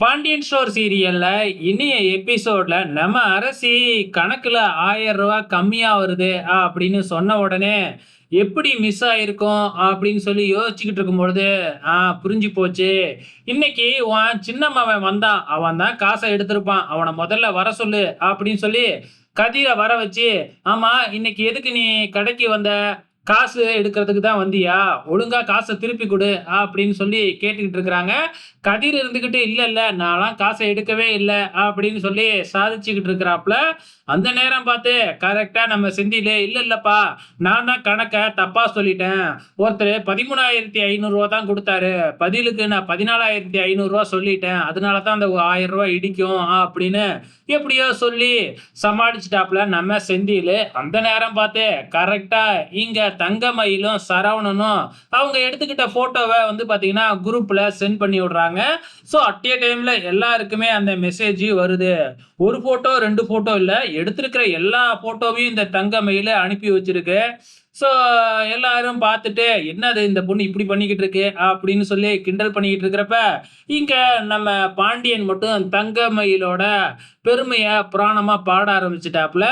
Pandian store சீரியல்ல இனிய எபிசோட்ல நம்ம அரசி கணக்குல ஆயிரம் ரூபாய் கம்மியா வருது அப்படின்னு சொன்ன உடனே எப்படி மிஸ் ஆயிருக்கும் அப்படின்னு சொல்லி யோசிச்சுக்கிட்டு இருக்கும்பொழுது ஆ புரிஞ்சு போச்சு. இன்னைக்கு உன் சின்ன மவன் வந்தான். அவன் தான் காசை எடுத்திருப்பான். அவனை முதல்ல வர சொல்லு அப்படின்னு சொல்லி கதிரை வர வச்சு ஆமா இன்னைக்கு எதுக்கு நீ கடைக்கு வந்த? காசு எடுக்கிறதுக்கு தான் வந்தியா? ஒழுங்காக காசை திருப்பி கொடு அப்படின்னு சொல்லி கேட்டுக்கிட்டு இருக்கிறாங்க. கதிர் இருந்துக்கிட்டு இல்லை இல்லை நான்லாம் காசை எடுக்கவே இல்லை அப்படின்னு சொல்லி சாதிச்சுக்கிட்டு இருக்கிறாப்புல. அந்த நேரம் பார்த்து கரெக்டாக நம்ம செந்தில் இல்லை இல்லைப்பா நான் தான் கணக்கை தப்பாக சொல்லிட்டேன். ஒருத்தர் பதிமூணாயிரத்தி ஐநூறுரூவா தான் கொடுத்தாரு. பதிலுக்கு நான் பதினாலாயிரத்தி ஐநூறுரூவா சொல்லிட்டேன். அதனால தான் அந்த ஆயிரம் ரூபாய் இடிக்கும் அப்படின்னு எப்படியோ சொல்லி சமாளிச்சிட்டாப்புல நம்ம செந்தில். அந்த நேரம் பார்த்து கரெக்டாக இங்கே தங்கமயிலும் சரவணனும் அவங்க எடுத்துக்கிட்ட ஃபோட்டோவை வந்து பார்த்தீங்கன்னா குரூப்பில் சென்ட் பண்ணி விடுறாங்க. ஸோ அட் ஏ டைமில் எல்லாருக்குமே அந்த மெசேஜ் வருது. ஒரு ஃபோட்டோ ரெண்டு ஃபோட்டோ இல்லை. எடுத்திருக்கிற எல்லா ஃபோட்டோவையும் இந்த தங்கமயில அனுப்பி வச்சிருக்கு. ஸோ எல்லாரும் பார்த்துட்டு என்னது இந்த பொண்ணு இப்படி பண்ணிக்கிட்டு இருக்கு? அப்படின்னு சொல்லி கிண்டல் பண்ணிக்கிட்டு இருக்கிறப்ப இங்கே நம்ம பாண்டியன் மட்டும் தங்கமயிலோட பெருமையை புராணமாக பாட ஆரம்பிச்சிட்டாப்புல.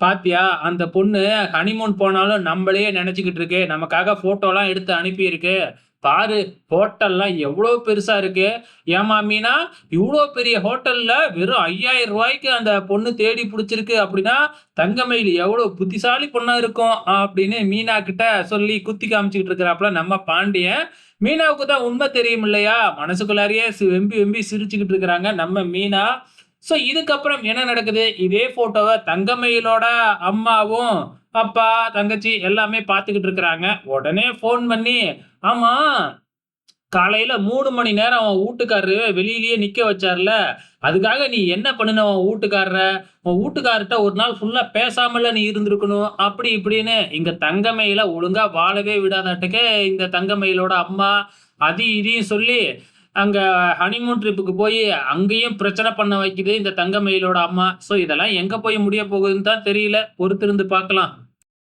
பாத்தியா அந்த பொண்ணு ஹனிமூன் போனாலும் நம்மளே நினைச்சுக்கிட்டு இருக்கு. நமக்காக ஃபோட்டோலாம் எடுத்து அனுப்பியிருக்கு. பாரு ஹோட்டல்லாம் எவ்வளோ பெருசா இருக்கு. ஏமா மீனா இவ்வளோ பெரிய ஹோட்டல்ல வெறும் ஐயாயிரம் ரூபாய்க்கு அந்த பொண்ணு தேடி பிடிச்சிருக்கு அப்படின்னா தங்கமயில் எவ்வளோ புத்திசாலி பொண்ணா இருக்கும் அப்படின்னு மீனா கிட்ட சொல்லி குத்தி காமிச்சுக்கிட்டு இருக்கிறாப்புல நம்ம பாண்டியன். மீனாவுக்கு தான் உண்மை தெரியும் இல்லையா? மனசுக்குள்ளாரியே சி- வெம்பி வெம்பி சிரிச்சுக்கிட்டு இருக்கிறாங்க நம்ம மீனா. ஸோ இதுக்கப்புறம் என்ன நடக்குது? இதே ஃபோட்டோவை தங்கமயிலோட அம்மாவும் அப்பா தங்கச்சி எல்லாமே பார்த்துக்கிட்டு இருக்கிறாங்க. உடனே ஃபோன் பண்ணி ஆமாம் காலையில் மூணு மணி நேரம் அவன் வீட்டுக்காரரு வெளியிலேயே நிற்க வச்சார்ல. அதுக்காக நீ என்ன பண்ணுன உன் வீட்டுக்காரர? உன் வீட்டுக்காரர்கிட்ட ஒரு நாள் ஃபுல்லாக பேசாமல நீ இருந்திருக்கணும். அப்படி இப்படின்னு இங்கே தங்கமயில ஒழுங்காக வாழவே விடாதாட்டுக்கு இந்த தங்கமயிலோட அம்மா அது இதையும் சொல்லி அங்க ஹனிமூன் ட்ரிப்புக்கு போய் அங்கேயும் பிரச்சனை பண்ண வைக்குது இந்த தங்கமயிலோட அம்மா. ஸோ இதெல்லாம் எங்க போய் முடிய போகுதுன்னு தான் தெரியல. பொறுத்திருந்து பார்க்கலாம்.